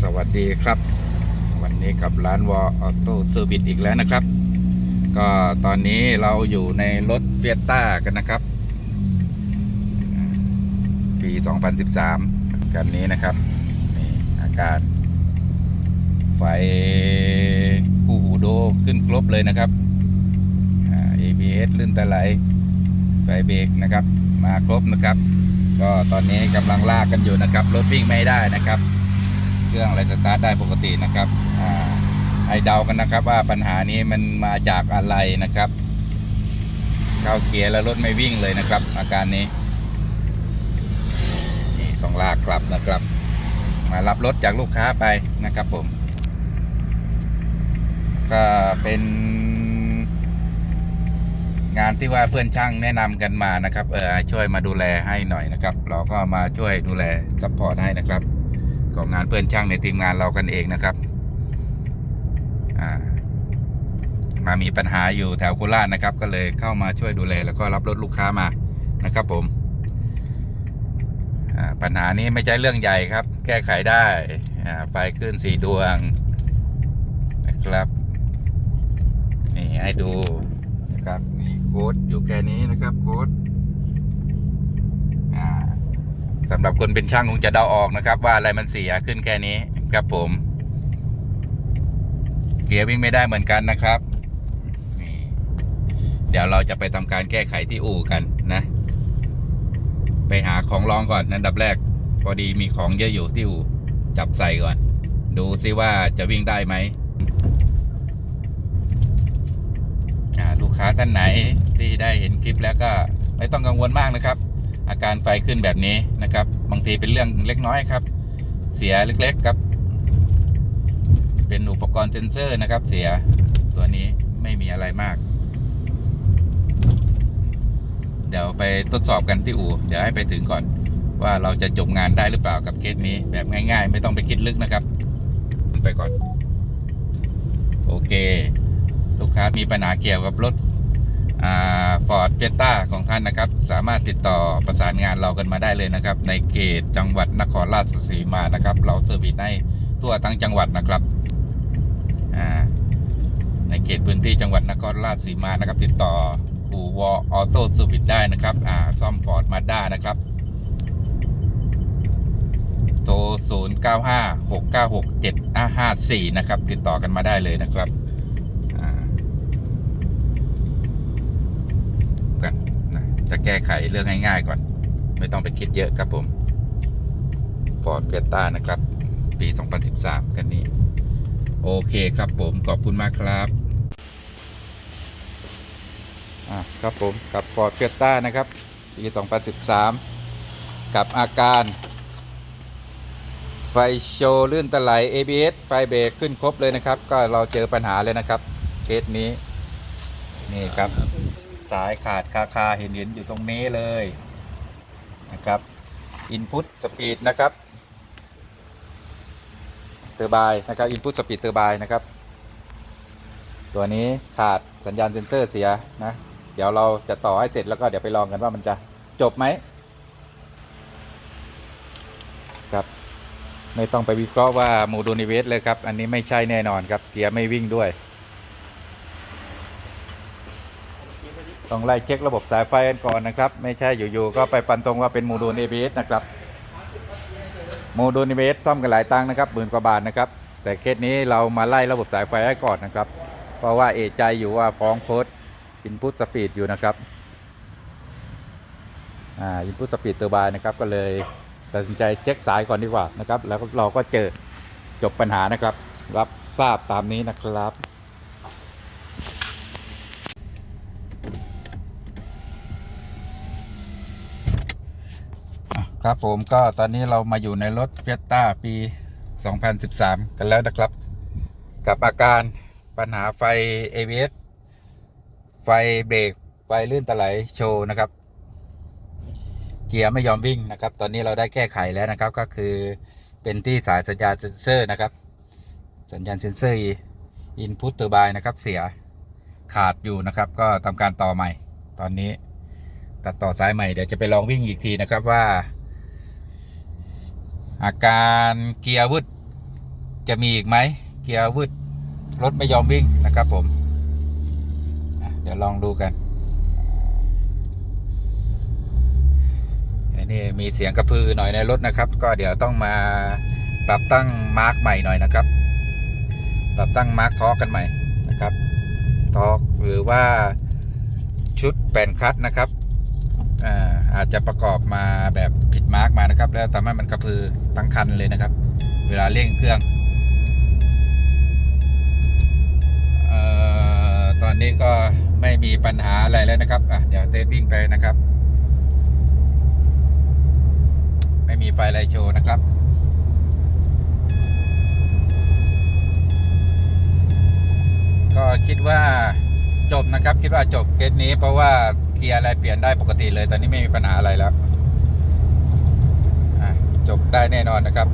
สวัสดีครับ วันนี้กับร้านวอออโต้เซอร์วิสอีกแล้วนะครับ ก็ตอนนี้เราอยู่ในรถเฟียต้ากันนะครับ ปี 2013 กันนี้นะครับ นี่อาการ ไฟคู่หูโดขึ้นครบเลยนะครับ ABS ลื่นตะไหล ไฟเบรกนะครับ มาครบนะครับ ก็ตอนนี้กำลังลากกันอยู่นะครับ รถวิ่งไม่ได้นะครับ รื่องอะไรสตาร์ทได้ปกตินะครับอ่าให้เดากันนะครับว่าปัญหานี้มันมาจากอะไรนะครับ เข้าเกียร์แล้วรถไม่วิ่งเลยนะครับ อาการนี้นี่ต้องลากกลับนะครับ มารับรถจากลูกค้าไปนะครับผม ก็เป็นงานที่ว่าเพื่อนช่างแนะนำกันมานะครับ เออช่วยมาดูแลให้หน่อยนะครับ เราก็มาช่วยดูแลซัพพอร์ตให้นะครับ ก็งานเพื่อนช่างในทีมงานเรากันเองนะครับมามีปัญหาอยู่แถวโคราชนะครับ ก็เลยเข้ามาช่วยดูแลแล้วก็รับรถลูกค้ามานะครับ ผมปัญหานี้ไม่ใช่เรื่องใหญ่ครับ แก้ไขได้ไฟขึ้นสีดวงนะครับนี่ให้ดูนะครับนี่โค้ดอยู่แค่นี้นะครับโค้ด สำหรับคนเป็นช่างคงจะเดาออกนะครับ ว่าอะไรมันเสียขึ้นแค่นี้ครับผม เกียร์วิ่งไม่ได้เหมือนกันนะครับเดี๋ยวเราจะไปทำการแก้ไขที่อู่กันนะ ไปหาของรองก่อนอันดับแรก พอดีมีของเยอะอยู่ที่อู่จับใส่ก่อน ดูซิว่าจะวิ่งได้ไหมลูกค้าท่านไหนที่ได้เห็นคลิปแล้วก็ไม่ต้องกังวลมากนะครับ อาการไฟขึ้นแบบนี้นะครับ บางทีเป็นเรื่องเล็กน้อยครับ เสียเล็กๆครับ เป็นอุปกรณ์เซนเซอร์นะครับ เสียตัวนี้ไม่มีอะไรมาก เดี๋ยวไปทดสอบกันที่อู่เดี๋ยวให้ไปถึงก่อน ว่าเราจะจบงานได้หรือเปล่ากับเคสนี้แบบง่าย ๆ ไม่ต้องไปคิดลึกนะครับ ไปก่อน โอเค ลูกค้ามีปัญหาเกี่ยวกับรถ ฟอร์ดเจต้าของท่านนะครับ สามารถติดต่อประสานงานเรากันมาได้เลยนะครับ ในเขตจังหวัดนครราชสีมานะครับ เราเซอร์วิสให้ทั่วทั้งจังหวัดนะครับในเขตพื้นที่จังหวัดนครราชสีมานะครับ ติดต่ออูวอออโต้เซอร์วิสได้นะครับซ่อมฟอร์ดมาด้านะครับโทร 0 9 5 6 9 6 7 5 5 4 นะครับ ติดต่อกันมาได้เลยนะครับอ่ากันนะ จะแก้ไขเรื่องง่ายๆก่อน ไม่ต้องไปคิดเยอะครับผม Ford f i e s t a นะครับ ปี 2013 กันนี้ โอเคครับผมขอบคุณมากครับอะครับผมกับ Ford f i e s t a นะครับ ปี 2013 กับอาการ ไฟโชว์ลื่นตะไหล ABS ไฟเบรกขึ้นครบเลยนะครับ ก็เราเจอปัญหาเลยนะครับเคสนี้ นี่ครับ สายขาดคาคาเห็นเห็นอยู่ตรงนี้เลยนะครับ Input Speed นะครับเตอร์บายนะครับ Input Speed เตอร์บายนะครับ ตัวนี้ขาดสัญญาณเซ็นเซอร์เสียนะ เดี๋ยวเราจะต่อให้เสร็จแล้วก็เดี๋ยวไปลองกันว่ามันจะจบไหมครับไม่ต้องไปวิเคราะห์ว่าโมดูลนิเวศเลยครับ อันนี้ไม่ใช่แน่นอนครับเกียร์ไม่วิ่งด้วย ต้องไล่เช็คระบบสายไฟกันก่อนนะครับ ไม่ใช่อยู่ๆก็ไปฟันตรงว่าเป็นโมดูล ABS นะครับโมดูล ABS ซ่อมกันหลายตังค์นะครับหมื่นกว่าบาทนะครับ แต่เคสนี้เรามาไล่ระบบสายไฟให้ก่อนนะครับ เพราะว่าเอะใจอยู่ว่าฟ้องโค้ดอินพุตสปีดอยู่นะครับอ่าอินพุตสปีดตอร์บายนะครับก็เลยตัดสินใจเช็คสายก่อนดีกว่านะครับ แล้วเราก็เจอจบปัญหานะครับ รับทราบตามนี้นะครับ ครับผมก็ตอนนี้เรามาอยู่ในรถเฟียต้าปี 2013 กันแล้วนะครับ กับอาการปัญหาไฟ ABS ไฟเบรกไฟลื่นตะไหลโชว์นะครับ เกียร์ไม่ยอมวิ่งนะครับ ตอนนี้เราได้แก้ไขแล้วนะครับ ก็คือเป็นที่สายสัญญาณเซ็นเซอร์นะครับ สัญญาณเซ็นเซอร์อินพุตเตอร์บายนะครับ เสียขาดอยู่นะครับ ก็ทำการต่อใหม่ ตอนนี้ตัดต่อสายใหม่เดี๋ยวจะไปลองวิ่งอีกทีนะครับว่า อาการเกียร์วืดจะมีอีกไหมเกียร์วืดรถไม่ยอมวิ่งนะครับผมเดี๋ยวลองดูกันอันนี้มีเสียงกระพือหน่อยในรถนะครับ ก็เดี๋ยวต้องมาปรับตั้งมาร์กใหม่หน่อยนะครับ ปรับตั้งมาร์กทอกันใหม่นะครับทอกหรือว่าชุดแป่นคลัตช์นะครับอ่า อาจจะประกอบมาแบบผิดมาร์กมานะครับ แล้วทำให้มันกระพือทั้งคันเลยนะครับ เวลาเร่งเครื่องเอ่อตอนนี้ก็ไม่มีปัญหาอะไรแล้วนะครับอะเดี๋ยวเตสวิ่งไปนะครับ ไม่มีไฟไลโชว์นะครับก็คิดว่าจบนะครับ คิดว่าจบเคสนี้เพราะว่า เกียร์อะไรเปลี่ยนได้ปกติเลย ตอนนี้ไม่มีปัญหาอะไรแล้วจบได้แน่นอนนะครับ